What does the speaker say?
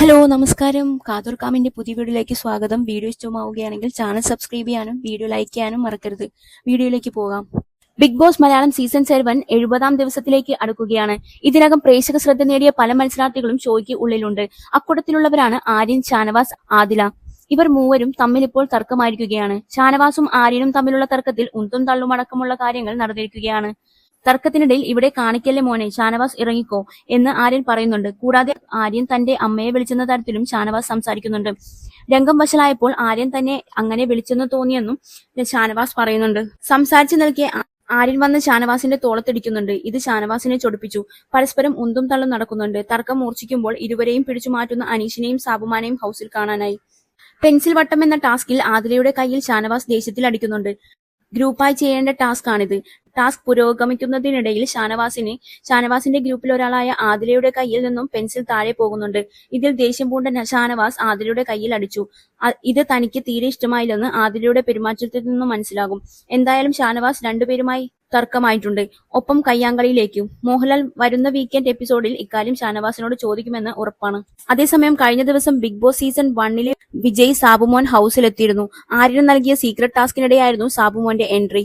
Hello നമസ്കാരം. കാതൂർക്കാമിന്റെ പുതിയ വീഡിയോയിലേക്ക് സ്വാഗതം. വീഡിയോ ഇഷ്ടമാവുകയാണെങ്കിൽ ചാനൽ സബ്സ്ക്രൈബ് ചെയ്യാനും വീഡിയോ ലൈക്ക് ചെയ്യാനും മറക്കരുത്. വീഡിയോയിലേക്ക് പോകാം. Bigg Boss Malayalam season seven എഴുപതാം ദിവസത്തിലേക്ക് അടുക്കുകയാണ്. ഇതിനകം പ്രേക്ഷക ശ്രദ്ധ നേടിയ പല മത്സരാർത്ഥികളും ഷോയ്ക്ക് ഉള്ളിലുണ്ട്. അക്കൂട്ടത്തിലുള്ളവരാണ് ആര്യൻ ഷാനവാസ് ആദില. ഇവർ മൂവരും തമ്മിൽ ഇപ്പോൾ തർക്കമായിരിക്കുകയാണ്. ഷാനവാസും ആര്യനും തമ്മിലുള്ള തർക്കത്തിൽ ഉന്തും തള്ളുമടക്കമുള്ള കാര്യങ്ങൾ നടന്നിരിക്കുകയാണ്. തർക്കത്തിനിടയിൽ ഇവിടെ കാണിക്കല്ലേ മോനെ ഷാനവാസ് ഇറങ്ങിക്കോ എന്ന് ആര്യൻ പറയുന്നുണ്ട്. കൂടാതെ ആര്യൻ തന്റെ അമ്മയെ വിളിച്ചെന്ന തരത്തിലും ഷാനവാസ് സംസാരിക്കുന്നുണ്ട്. രംഗം വശലായപ്പോൾ ആര്യൻ തന്നെ അങ്ങനെ വിളിച്ചെന്ന് തോന്നിയെന്നും ഷാനവാസ് പറയുന്നുണ്ട്. സംസാരിച്ചു നൽകിയ ആര്യൻ വന്ന് ഷാനവാസിന്റെ തോളത്തിടിക്കുന്നുണ്ട്. ഇത് ഷാനവാസിനെ ചൊടിപ്പിച്ചു. പരസ്പരം ഉന്തും തള്ളും നടക്കുന്നുണ്ട്. തർക്കം മൂർച്ഛിക്കുമ്പോൾ ഇരുവരെയും പിടിച്ചു മാറ്റുന്ന അനീഷിനെയും സാബുമാനെയും ഹൗസിൽ കാണാനായി. പെൻസിൽ വട്ടം എന്ന ടാസ്കിൽ ആതിരയുടെ കയ്യിൽ ഷാനവാസ് ദേഷ്യത്തിൽ അടിക്കുന്നുണ്ട് ഗ്രൂപ്പായി ചെയ്യേണ്ട ടാസ്ക് ആണിത് ടാസ്ക് പുരോഗമിക്കുന്നതിനിടയിൽ ഷാനവാസിന് ഷാനവാസിന്റെ ഗ്രൂപ്പിൽ ഒരാളായ ആദിലയുടെ കയ്യിൽ നിന്നും പെൻസിൽ താഴെ പോകുന്നുണ്ട്. ഇതിൽ ദേഷ്യം പൂണ്ട ഷാനവാസ് ആതിലയുടെ കയ്യിൽ അടിച്ചു. ഇത് തനിക്ക് തീരെ ഇഷ്ടമായില്ലെന്ന് ആദിലയുടെ പെരുമാറ്റത്തിൽ നിന്നും മനസ്സിലാകും. എന്തായാലും ഷാനവാസ് രണ്ടുപേരുമായി തർക്കമായിട്ടുണ്ട്. ഒപ്പം കയ്യാങ്കളിയിലേക്കും മോഹൻലാൽ വരുന്ന വീക്കെൻഡ് എപ്പിസോഡിൽ ഇക്കാര്യം ഷാനവാസിനോട് ചോദിക്കുമെന്ന് ഉറപ്പാണ്. അതേസമയം കഴിഞ്ഞ ദിവസം ബിഗ് ബോസ് സീസൺ വണ്ണിലെ വിജയ് സാബുമോൻ ഹൗസിലെത്തിയിരുന്നു ആര്യന് നൽകിയ സീക്രട്ട് ടാസ്കിനിടെയായിരുന്നു സാബുമോന്റെ എൻട്രി